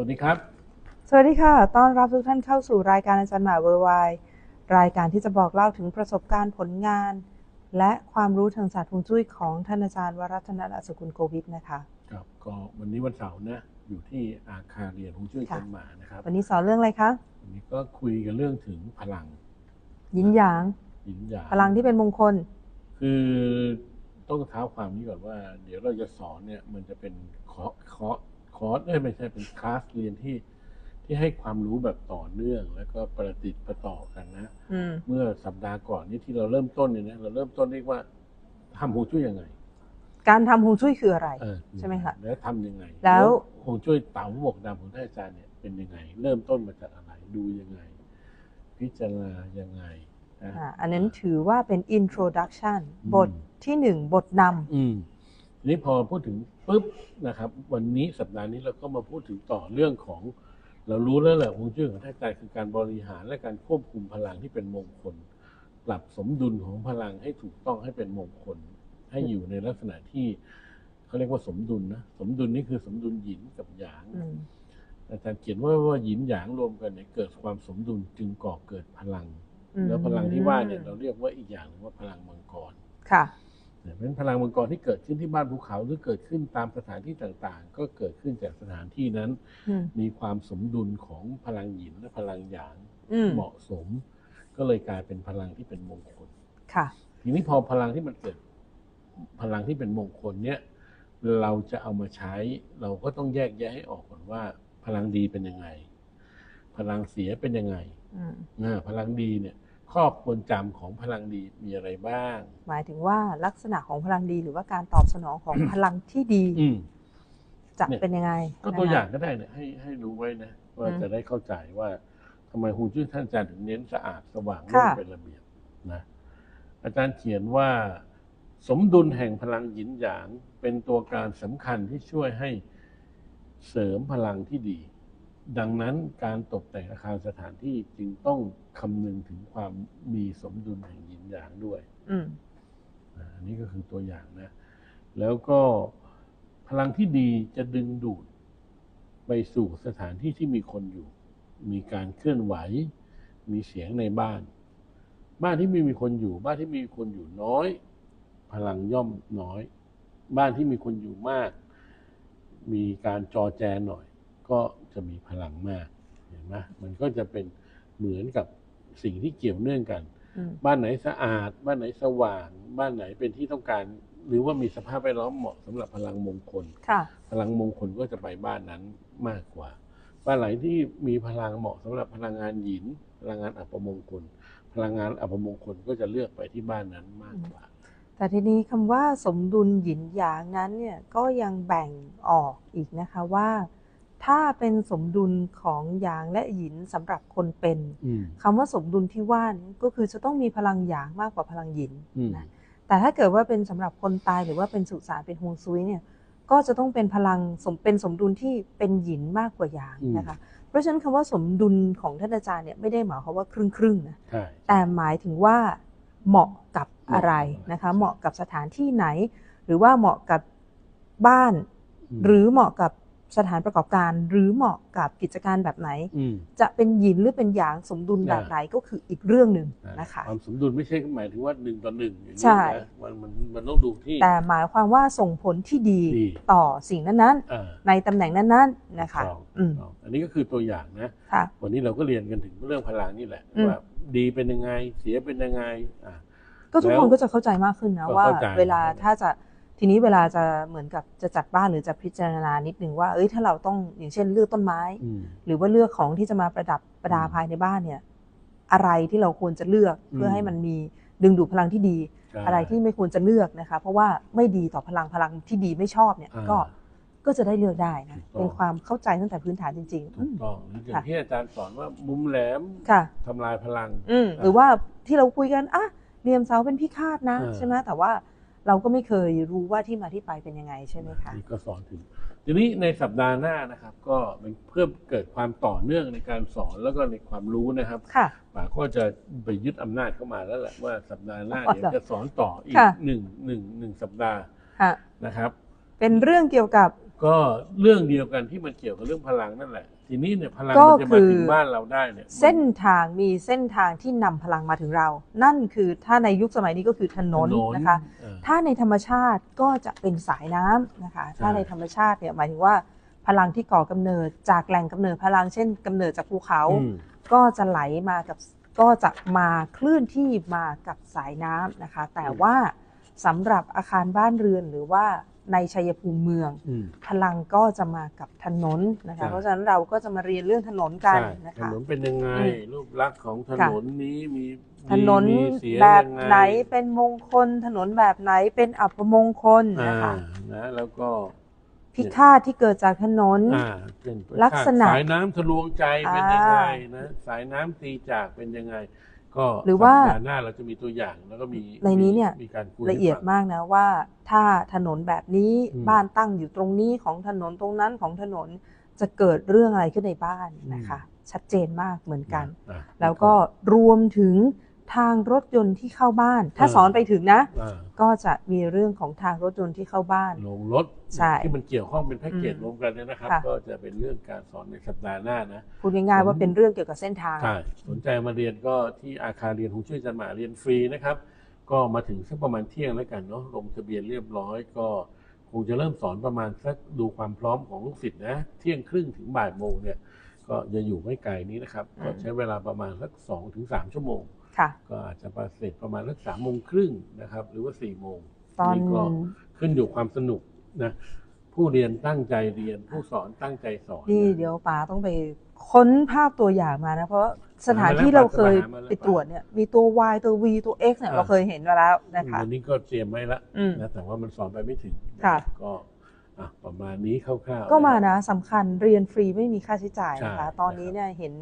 วัสดีครับ สวัสดีค่ะ ต้อนรับทุกท่านเข้าสู่รายการอาจารย์หมาเวอร์ไวรายการที่จะบอกเล่าถึงประสบการณ์ผลงาน และความรู้ทางศาสตร์ฮวงจุ้ยของท่านอาจารย์วรัตนอัศกุลโกวิทนะคะครับก็วันนี้วันเสาร์นะอยู่ที่อาคารเรียนของช่วยค่ะกันหมานะครับ วันนี้สอนเรื่องอะไรคะวันนี้ก็คุยกันเรื่องถึงพลัง ยินหยางหยินหยาง พลังที่เป็นมงคล คือต้องเท้าความนี้ก่อนว่า เดี๋ยวเราจะสอนเนี่ยมันจะเป็นคอร์สคอร์ส คอร์สเอ้ยไม่ใช่เป็นคลาสเรียนที่ที่ให้ความรู้แบบต่อเนื่อง แล้วก็ประติดประต่อกันนะอืมเมื่อสัปดาห์ก่อนนี่ที่เราเริ่มต้นเนี่ยนะเราเริ่มต้นเรียกว่าทำฮวงจุ้ยยังไง การทำฮวงจุ้ยคืออะไรเออใช่ไหมคะแล้วทำยังไง แล้วฮวงจุ้ยเต๋าหมวกดำของท่านอาจารย์เนี่ยเป็นยังไง เริ่มต้นมาจากอะไรดูยังไง พิจารณายังไงนะอ่าอันนั้นถือว่าเป็น introduction อืมบทที่หนึ่งบทนอืมที นี้พอพูดถึงปุ๊บนะครับ วันนี้สัปดาห์นี้เราก็มาพูดถึงต่อเรื่องของ เรารู้แล้วแหละฮวงจุ้ยของท่านอาจารย์คือการบริหารและการควบคุมพลังที่เป็นมงคล ปรับสมดุลของพลังให้ถูกต้องให้เป็นมงคล ให้อยู่ในลักษณะที่เขาเรียกว่าสมดุลนะสมดุลนี่คือสมดุลหยินกับหยางำอืมอาจารย์เขียนว่าว่าหยินหยางรวมกันเนี่ยเกิดความสมดุลจึงก่อเกิดพลังอืมแล้วพลังที่ว่าเนี่ยเราเรียกว่าอีกอย่างหนึงว่าพลังมังกรค่ะ เนี่ยเพราะฉะนั้นพลังมังกรที่เกิดขึ้นที่บ้านภูเขาหรือเกิดขึ้นตามสถานที่ต่างๆ ก็เกิดขึ้นจากสถานที่นั้นอืมมีความสมดุลของพลังหยินและพลังหยางอืมเหมาะสม ก็เลยกลายเป็นพลังที่เป็นมงคลค่ะ ทีนี้พอพลังที่มันเกิด พลังที่เป็นมงคลเนี่ย เราจะเอามาใช้ เราก็ต้องแยกแยะให้ออกก่อนว่า พลังดีเป็นยังไง พลังเสียเป็นยังไงอืมอ่าพลังดีเนี่ย ข้อควรจำของพลังดีมีอะไรบ้าง หมายถึงว่าลักษณะของพลังดีหรือว่าการตอบสนองของพลังที่ดีอืม จะเนี่ย เป็นยังไงก็ตัวนะคะอย่างก็ได้เนี่ยให้ให้รู้ไว้นะ ว่าอืมจะได้เข้าใจว่าทำไมฮูจุ้ยท่านอาจารย์ถึงเน้นสะอาดสว่างค่ะร่มเป็นระเบียบนะอาจารย์เขียนว่า สมดุลแห่งพลังหยินหยางเป็นตัวการสำคัญที่ช่วยให้เสริมพลังที่ดี ดังนั้นการตกแต่งอาคารสถานที่จึงต้องคำนึงถึงความมีสมดุลแห่งหยินหยางด้วยอืมอ่าอันนี้ก็คือตัวอย่างนะ แล้วก็พลังที่ดีจะดึงดูดไปสู่สถานที่ที่มีคนอยู่ มีการเคลื่อนไหว มีเสียงในบ้าน บ้านที่ไม่มีคนอยู่ บ้านที่มีคนอยู่น้อย พลังย่อมน้อย บ้านที่มีคนอยู่มาก มีการจอแจหน่อย ก็จะมีพลังมากเห็นไหมมันก็จะเป็นเหมือนกับสิ่งที่เกี่ยวเนื่องกันอืมบ้านไหนสะอาด บ้านไหนสว่าง บ้านไหนเป็นที่ต้องการ หรือว่ามีสภาพแวดล้อมเหมาะสำหรับพลังมงคลค่ะพลังมงคลก็จะไปบ้านนั้นมากกว่า บ้านไหนที่มีพลังเหมาะสำหรับพลังงานหยินพลังงานอัปมงคล พลังงานอัปมงคลก็จะเลือกไปที่บ้านนั้นมากกว่า แต่ทีนี้คำว่าสมดุลหยินหยางนั้นเนี่ยก็ยังแบ่งออกอีกนะคะว่า ถ้าเป็นสมดุลของหยางและหยินสำหรับคนเป็นอืมคำว่าสมดุลที่ว่านี้ก็คือจะต้องมีพลังหยางมากกว่าพลังหยินอืมนะแต่ถ้าเกิดว่าเป็นสำหรับคนตายหรือว่าเป็นสุสานเป็นฮวงซุยเนี่ยก็จะต้องเป็นพลังสมเป็นสมดุลที่เป็นหยินมากกว่าหยางนะคะ เพราะฉะนั้นคำว่าสมดุลของท่านอาจารย์เนี่ยไม่ได้หมายความว่าครึ่งครึ่งๆนะใช่แต่หมายถึงว่าเหมาะกับอะไรนะคะ เหมาะกับสถานที่ไหน หรือว่าเหมาะกับบ้านมหรือเหมาะกับ สถานประกอบการหรือเหมาะกับกิจการแบบไหน อืม จะเป็นหยินหรือเป็นหยางสมดุลแบบไหนก็คืออีกเรื่องหนึ่งนะคะ ความสมดุลไม่ใช่หมายถึงว่าหนึ่งต่อหนึ่งอย่างนี้ใช่ นะมันมันมันต้องดูที่ แต่หมายความว่าส่งผลที่ดีดี ต่อสิ่งนั้นอ่า ๆ ในตำแหน่งนั้นๆนะคะ ถูกต้องอืม ถูกต้องอันนี้ก็คือตัวอย่างนะ ค่ะ วันนี้เราก็เรียนกันถึงเรื่องพลังนี่แหละ อืม ว่าดีเป็นยังไง เสียเป็นยังไงอ่าก็ทุกแล้วคนก็จะเข้าใจมากขึ้นนะก็ว่า เข้าใจ เวลาถ้าจะ ทีนี้เวลาจะเหมือนกับจะจัดบ้านหรือจะพิจารณานิดนึงว่า เอ้ยถ้าเราต้องอย่างเช่นเลือกต้นไม้อืมหรือว่าเลือกของที่จะมาประดับประดาอืมภายในบ้านเนี่ย อะไรที่เราควรจะเลือกอืมเพื่อให้มันมีดึงดูดพลังที่ดีใช่อะไรที่ไม่ควรจะเลือกนะคะ เพราะว่าไม่ดีต่อพลังพลังที่ดีไม่ชอบเนี่ยอ่าก็ก็จะได้เลือกได้นะถูกต้องเป็นความเข้าใจตั้งแต่พื้นฐานจริงๆถูอืกมต้องหรืออย่าค่ะงที่อาจารย์สอนว่ามุมแหลมค่ะทำลายพลังอืมหรือว่าที่เราคุยกันอะเหลี่ยมเสาเป็นพิฆาตนะเออใช่ไหมแต่ว่า เราก็ไม่เคยรู้ว่าที่มาที่ไปเป็นยังไงใช่ไหมคะนี่ก็สอนถึง ทีนี้ในสัปดาห์หน้านะครับ ก็เป็นเพื่อเกิดความต่อเนื่องในการสอนแล้วก็ในความรู้นะครับค่ะป๋าก็จะไปยึดอำนาจเข้ามาแล้วแหละว่าสัปดาห์หน้าอ๋อเดี๋ยวจะสอนต่ออีกค่ะ หนึ่งหนึ่งหนึ่งสัปดาห์ค่ะ นะครับ เป็นเรื่องเกี่ยวกับ ก็เรื่องเดียวกันที่มันเกี่ยวกับเรื่องพลังนั่นแหละ ทีนี้เนี่ยพลังก็มันจะมาคือถึงบ้านเราได้เนี่ยเส้นทางมีเส้นทางที่นำพลังมาถึงเรา นั่นคือถ้าในยุคสมัยนี้ก็คือถนนนะคะเออ ถ้าในธรรมชาติก็จะเป็นสายน้ำนะคะ ถ้าในธรรมชาติเนี่ยหมายถึงว่าพลังที่ก่อกำเนิดจากแหล่งกำเนิดพลังเช่นกำเนิดจากภูเขาอืมก็จะไหลมากับก็จะมาเคลื่อนที่มากับสายน้ำนะคะ แต่ว่าสำหรับอาคารบ้านเรือนหรือว่า ในชัยภูมิเมือง อืม พลังก็จะมากับถนนนะคะ ใช่ เพราะฉะนั้นเราก็จะมาเรียนเรื่องถนนกันใช่นะถคะ นนเป็นยังไง อืมรูปลักษณ์ของถนนนี้มีถนนมีเสียแบบยังงไหนเป็นมงคล ถนนแบบไหนเป็นอัปมงคลอ่านะคะ นะแล้วก็พิฆาตที่เกิดจากถนน อ่าเป็นลักษณะสายน้ำทะลวงใจเป็นยังไงนะสายน้ำตีจากเป็นยังไง ก็หรือว่าสัปดห์หน้าเราจะมีตัวอย่างแล้วก็มีในนี้เนี่ย มีการคุยละเอียดให้ฟังมากนะว่า ถ้าถนนแบบนี้อืมบ้านตั้งอยู่ตรงนี้ของถนนตรงนั้นของถนนจะเกิดเรื่องอะไรขึ้นในบ้านนะคะ ชัดเจนมากเหมือนกันอะแล้วก็รวมถึงทางรถยนต์ที่เข้าบ้าน ถ้าเออสอนไปถึงนะอ่าก็จะมีเรื่องของทางรถยนต์ที่เข้าบ้านลงรถใช่ที่มันเกี่ยวข้องเป็นแพ็กเกจอืมรวมกันเนี่ยนะครับค่ะก็จะเป็นเรื่องการสอนในสัปดาห์หน้านะพูดง่ายๆว่าผมเป็นเรื่องเกี่ยวกับเส้นทางใช่สนใจมาเรียนก็ที่อาคารเรียนของช่วยจันหมาเรียนฟรีนะครับ ก็มาถึงสักประมาณเที่ยงแล้วกันเนาะลงทะเบียนเรียบร้อย ก็คงจะเริ่มสอนประมาณสักดูความพร้อมของลูกศิษย์นะ เที่ยงครึ่งถึงบ่ายโมงเนี่ย ก็จะอยู่ไม่ไกลนี้นะครับอืมก็ใช้เวลาประมาณสักสองถึงสามชั่วโมง ค่ะก็อาจจะประเสร็จประมาณสักสามโมงครึ่งนะครับ หรือว่าสี่โมงตอน ก็ขึ้นอยู่ความสนุกนะผู้เรียนตั้งใจเรียนผู้สอนตั้งใจสอนนี่นะ เดี๋ยวป๋าต้องไปค้นภาพตัวอย่างมานะ เพราะ สถานที่หามาแล้วเราเคยหามาแล้วไปตรวจเนี่ย มีตัว Y ตัว V ตัว X เนี่ยอ่าเราเคยเห็นมาแล้วนะคะวันนี้ก็เตรียมไว้ละอืมนะแต่ว่ามันสอนไปไม่ถึงค่ะก็อะประมาณนี้คร่าวๆก็มานะนะสำคัญเรียนฟรีไม่มีค่าใช้จ่ายนะคะใช่ตอนนี้เนี่ยเห็น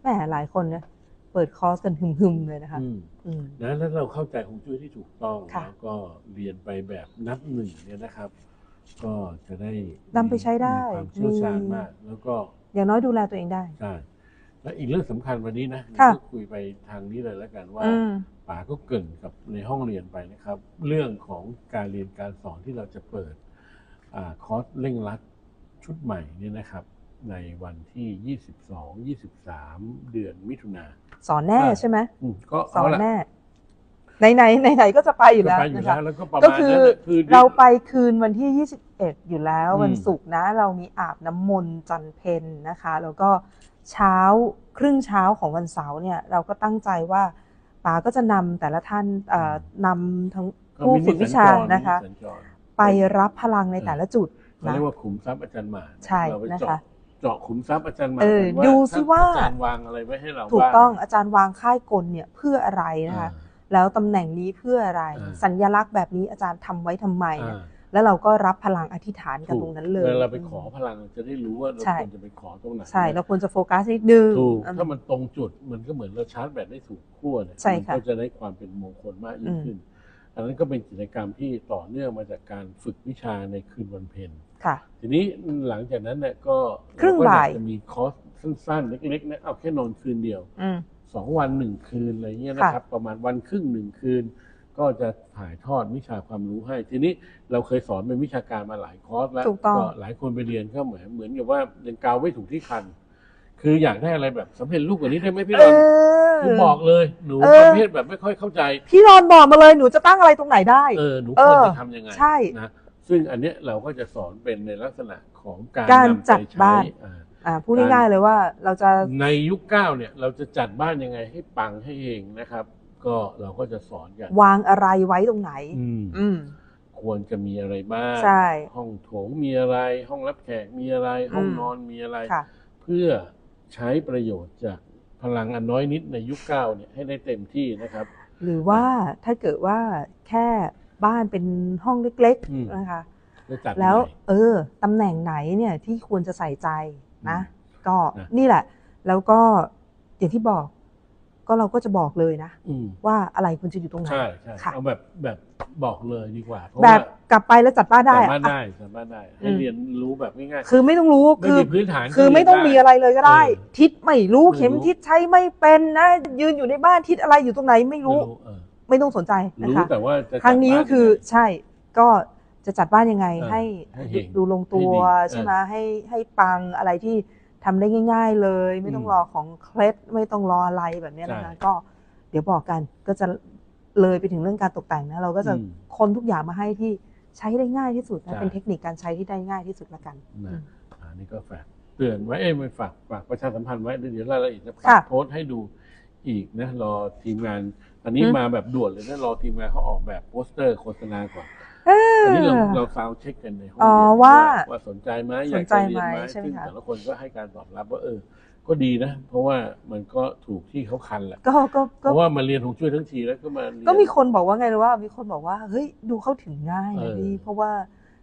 แหมหลายคนเนี่ยเปิดคอร์สกันหึมๆเลยนะคะอืมอืมนะแล้วเราเข้าใจของจุ้ยที่ถูกต้องค่ะแล้วก็เรียนไปแบบนับหนึ่งเนี่ยนะครับ ก็จะได้นำไปใช้ได้มีความเชี่ยวชาญมีมาก แล้วก็อย่างน้อยดูแลตัวเองได้ใช่ และอีกเรื่องสำคัญวันนี้นะค่ะก็คุยไปทางนี้เลยแล้วกันว่าอืมป๋าก็เกรินกับในห้องเรียนไปนะครับ เรื่องของการเรียนการสอนที่เราจะเปิดอาคอร์สเร่งรัดชุดใหม่เนี่ยนะครับ ในวันที่ 22 23 เดือนมิถุนาสอนแน่อ่าใช่ไหมอืมก็สอเอานละแน่ไหนไหนไหนไหนๆก็จะไปอยู่แล้วก็ไปอยู่นะแล้คะวแล้วก็ประก็มาณคืนั้อนน่ะคือเราไปคืนวันที่ 21 อยู่แล้วอืมวันศุกร์นะ เรามีอาบน้ำมนต์จันเพนนะคะ แล้วก็ เช้าครึ่งเช้าของวันเสาร์เนี่ยเราก็ตั้งใจว่าป๋าก็จะนำแต่ละท่านเอ่อนำทั้งก็ผู้มีฝึกวิชาสัญจรนะคะมีสัญจรไปรับพลังในแต่ละจุดเขานะเรียกว่าขุมทรัพย์อาจารย์หมาใช่เราไปนะคะเจาะเจาะขุมทรัพย์อาจารย์หมาเออกันดูสิว่าอาจารย์วางอะไรไว้ให้เราถูกบ้าต้องอาจารย์วางค่ายกลเนี่ยเพื่ออะไรนะคะอ่าแล้วตำแหน่งนี้เพื่ออะไรอ่าสัญลักษณ์แบบนี้อาจารย์ทำไว้ทำไมเนี่ยอ่า แล้วเราก็รับพลังอธิษฐานกันถูกตรงนั้นเลยวลาเราไปขอพลังจะได้รู้ว่าเราใช่ควรจะไปขอตรงไหนใช่เราควรจะโฟกัสนิดนึงถูกอืมถ้ามันตรงจุดมันก็เหมือนเราชาร์จแบตได้ถูกขั้วเนี่ยใช่มัค่ะก็จะได้ความเป็นมงคลมากยิ่งอืมขึ้น อันนั้นก็เป็นกิจกรรมที่ต่อเนื่องมาจากการฝึกวิชาในคืนวันเพ็ญค่ะ ทีนี้หลังจากนั้นเนี่ยก็ครึ่งเก็อบ่ายจะมีคอร์สสั้นๆ เล็กๆนะเอาแค่นอนคืนเดียวอืมสองวันหนึ่งคืนอะไรเงี้ยค่ะนะครับ ประมาณวันครึ่งหนึ่งคืน ก็จะถ่ายทอดวิชาความรู้ให้ ทีนี้เราเคยสอนเป็นวิชาการมาหลายคอร์สแล้วถูกต้อง หลายคนไปเรียนก็เหมือนเหมือนกับว่ายังกาวไม่ถูกที่คัน คืออยากได้อะไรแบบสำเร็จรูปกว่านี้ได้ไหมพี่รเออนอ คือบอกเลย หนูเออ ประเภทแบบไม่ค่อยเข้าใจ พี่รอนบอกมาเลยหนูจะตั้งอะไรตรงไหนได้ เออหนูเอควรอจะทำยังไงใช่นะซึ่งอันเนี้ยเราก็จะสอนเป็นในลักษณะของการการนำไปจัดใช้บ้าน อ่า อ่าพูดง่ายๆเลยว่าเราจะ ในยุคเก้าเนี่ยเราจะจัดบ้านยังไงให้ปังให้เองนะครับ ก็เราก็จะสอนกัน วางอะไรไว้ตรงไหน อืม อืม ควรจะมีอะไรบ้าง ใช่ห้องโถงมีอะไร ห้องรับแขกมีอะไร ห้องอืม นอนมีอะไร ค่ะ เพื่อใช้ประโยชน์จากพลังอันน้อยนิดในยุคเก้าเนี่ยให้ได้เต็มที่นะครับ หรือว่าถ้าเกิดว่าแค่บ้านเป็นห้องเล็ก อืม ๆ นะคะจะจัดแล้วยังไงเออตำแหน่งไหนเนี่ยที่ควรจะใส่ใจนะอืมก็นะ นี่แหละ แล้วก็อย่างที่บอก ก็เราก็จะบอกเลยนะ อืมว่าอะไรควรจะอยู่ตรงไหน ใช่ใช่ค่ะ เอาแบบแบบบอกเลยดีกว่า เพราะแบว่าบกลับไปแล้วจัดบ้านได้สาอะ มารถได้สามารถได้ ให้อืม เรียนรู้แบบง่ายๆคือไม่ต้องรู้ไม่คือ มีพื้นฐานคือก็ไม่ต้องเรีมียนอะไรเลยก็ได้ เออ ทิศไม่รู้ไม่รู้ เข็มทิศใช้ไม่เป็นนะ ยืนอยู่ในบ้านทิศอะไรอยู่ตรงไหนไม่รู้เออไม่ต้องสนใจนะรู้คะ แต่ว่าจะครั้งนี้ก็คือจัดบ้านยังไงใช่ก็จะจัดบ้านยังไงเออให้ให้เห็นดูลงตัวให้ดีใช่ไหมเออให้ให้ปังอะไรที่ ทำได้ง่าย ๆ เลย ไม่ต้องอืมรอของเคล็ดไม่ต้องรออะไรแบบเนี้ยนะคะใช่ก็เดี๋ยวบอกกันก็จะเลยไปถึงเรื่องการตกแต่งนะเราก็จะอืมคนทุกอย่างมาให้ที่ใช้ได้ง่ายที่สุดนะใช่เป็นเทคนิคการใช้ที่ได้ง่ายที่สุดละกันนะอืมอันนี้ก็ฝากเตือนไว้เอ้ยไม่ฝากฝากประชาสัมพันธ์ไว้เดี๋ยวรายละเอียดจะค่ะโพสต์ให้ดูอีกนะรอทีมงานอันนี้อืมมาแบบด่วนเลยนะรอทีมงานเขาออกแบบโปสเตอร์โฆษณาก่อนเอออันนี้เราเราซาวด์เช็คกันในห้องอ๋อเรียนว่าว่าสนใจไหมอยากสนใจจะเรียนไหมไหมใช่ไหมซึ่งคะแต่ละคนก็ให้การตอบรับว่าเออ ก็ดีนะ เพราะว่ามันก็ถูกที่เขาคันแหละก็ก็เพก็ราะว่ามาเรียนของช่วยทั้งทีแล้วก็มาเรียนก็มีคนบอกว่าไงรู้ว่า มีคนบอกว่าเฮ้ยดูเข้าถึงง่ายเอนะอพี่เพราะว่า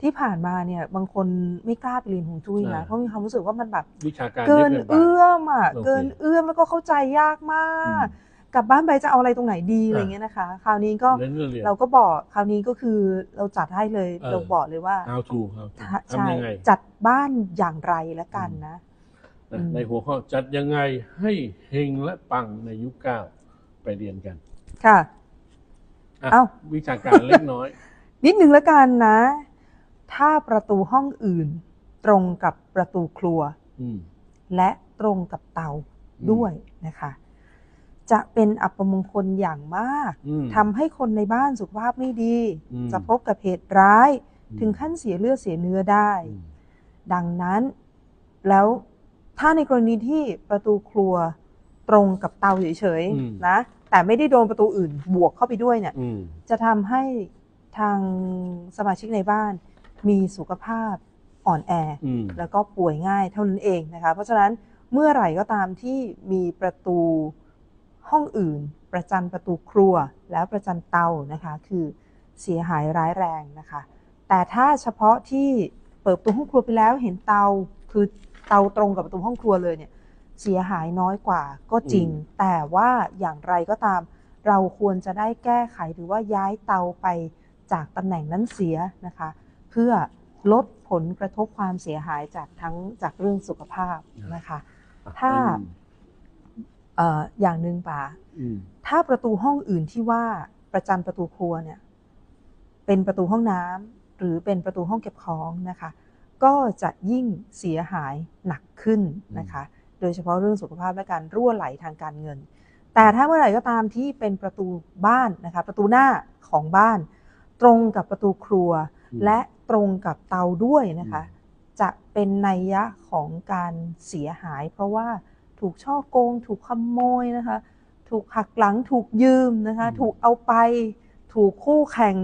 ที่ผ่านมาเนี่ยบางคนไม่กล้าไปเรียนฮวงจุ้ยนะอ่าเพราะมีความรู้สึกว่ามันแบบวิชาการเกินยะไปเอื้อมอะโอเคเกินเอื้อมแล้วก็เข้าใจยากมากอืม กลับบ้านไปจะเอาอะไรตรงไหนดีอะไรอ่าเงี้ยนะคะ คราวนี้ก็เน้นเรื่องเรียนเราก็บอกคราวนี้ก็คือเราจัดให้เลยเออเราบอกเลยว่า how to how to ใช่ทำยังไงจัดบ้านอย่างไรละกันนะนะอืมในหัวข้อจัดยังไงให้เฮงและปังในยุคเก้าไปเรียนกัน ค่ะอะเอ้าวิชาการเล็กน้อย นิดนึงละกันนะ ถ้าประตูห้องอื่น ตรงกับประตูครัวอืมและตรงกับเตาด้วยนะคะ จะเป็นอัปมงคลอย่างมากอืมทำให้คนในบ้านสุขภาพไม่ดีอืมจะพบกับเหตุร้ายอืมถึงขั้นเสียเลือดเสียเนื้อได้อืมดังนั้นแล้วถ้าในกรณีที่ประตูครัวตรงกับเตาเฉยอืมๆนะแต่ไม่ได้โดนประตูอื่นบวกเข้าไปด้วยเนี่ยอืมจะทำให้ทางสมาชิกในบ้าน มีสุขภาพอ่อนแออืมแล้วก็ป่วยง่ายเท่านั้นเองนะคะเพราะฉะนั้นเมื่อไหร่ก็ตามที่มีประตู ห้องอื่น ประจันประตูครัว แล้วประจันเตานะคะ คือเสียหายร้ายแรงนะคะ แต่ถ้าเฉพาะที่เปิดประตูห้องครัวไปแล้วเห็นเตาคือเตาตรงกับประตูห้องครัวเลยเนี่ยเสียหายน้อยกว่าก็จริงอืมแต่ว่าอย่างไรก็ตาม เราควรจะได้แก้ไขหรือว่าย้ายเตาไปจากตำแหน่งนั้นเสียนะคะ เพื่อลดผลกระทบความเสียหายจากทั้งจากเรื่องสุขภาพนะคะอะถ้า อืมเอ่ออย่างหนึ่งป่าอืมถ้าประตูห้องอื่นที่ว่าประจันประตูครัวเนี่ย เป็นประตูห้องน้ำหรือเป็นประตูห้องเก็บของนะคะ ก็จะยิ่งเสียหายหนักขึ้นนะคะ โดยเฉพาะเรื่องสุขภาพและการรั่วไหลทางการเงิน แต่ถ้าเมื่อไหร่ก็ตามที่เป็นประตูบ้านนะคะ ประตูหน้าของบ้าน ตรงกับประตูครัวอืมและตรงกับเตาด้วยนะคะอืมจะเป็นนัยยะของการเสียหาย เพราะว่า ถูกช่อโกง ถูกขโมยนะคะ ถูกหักหลังถูกยืมนะคะอืมถูกเอาไป ถูกคู่แข่ง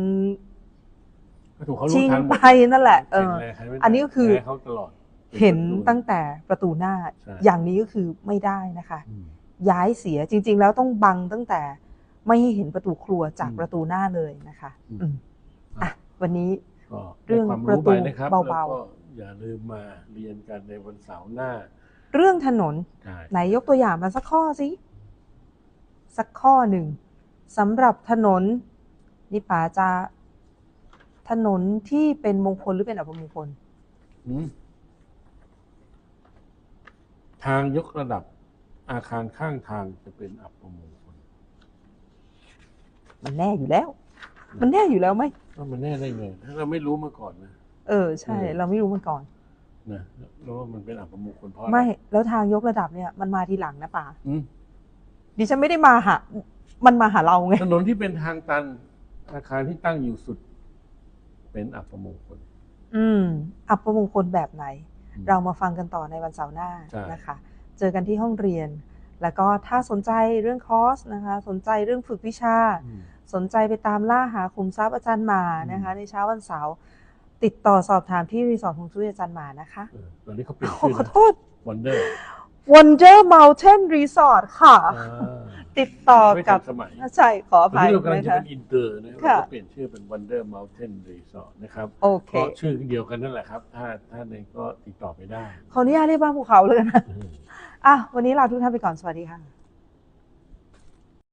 ก็ถูกเขาชิรู้งทันหมดไปนั่นแหละเออแข่งแรงใครไม่ได้อันนี้ก็คือแพ้เขาตลอดเห็นป็คดูตั้งแต่ประตูหน้าใช่อย่างนี้ก็คือไม่ได้นะคะอืมย้ายเสียจริง ๆ แล้วต้องบังตั้งแต่ไม่ให้เห็นประตูครัวจากอืมประตูหน้าเลยนะคะอืมอืมอะวันนี้ก็เรื่องได้ความประรู้ตูไปนะครับเบาๆแล้วก็อย่าลืมมาเรียนกันในวันเสาร์หน้า เรื่องถนนใช่ไหนยกตัวอย่างมาสักข้อสิ สักข้อหนึ่งสำหรับถนนนี่ป๋าจะถนนที่เป็นมงคลหรือเป็นอัปมงคลอืมทางยกระดับอาคารข้างทางจะเป็นอัปมงคล มันแน่อยู่แล้ว มันแน่อยู่แล้วไหมว่ามันแน่ได้ไงถ้าเราไม่รู้มาก่อนนะ เออ ใช่เออเราไม่รู้มาก่อน นะแล้วว่ามันเป็นอัปมงคลเพราะอะรไม่แล้วทางยกระดับเนี่ยมันมาทีหลังนะป๋าอืมดิฉันไม่ได้มาหามันมาหาเราไงถนนที่เป็นทางตันอาคารที่ตั้งอยู่สุด เป็นอัปมงคล อืม อัปมงคลแบบไหน อืมเรามาฟังกันต่อในวันเสาร์หน้าใช่ นะคะ เจอกันที่ห้องเรียน แล้วก็ถ้าสนใจเรื่องคอร์สนะคะ สนใจเรื่องฝึกวิชา อืม สนใจไปตามล่าหาคุมทรัพย์อาจารย์หมานะคะอืมในเช้าวันเสาร์ ติดต่อสอบถามที่รีสอร์ทฮวงจุ้ยอาจารย์หมานะคะ เออตอนนี้เขาเปลี่ยนโอ้ชื่อขอนะ โทษวันเดอร์ Wonder Mountain Resort ค่ะติดต่อไม่กัทับนสมัยใช่ขออตอนภัยนี้เรากำลังนะจะคะ เป็นอินเตอร์นะครับค่ะเราก็เปลี่ยนชื่อเป็น Wonder Mountain Resort นะครับโอเคก็ชื่อเดียวกันนั่นแหละครับ ถ้าถ้าในก็ติดต่อไปได้ขออนุญาตเรียกบ้านภูเขาเลยนะอะวันนี้ลาทุกท่านไปก่อนสวัสดีค่ะ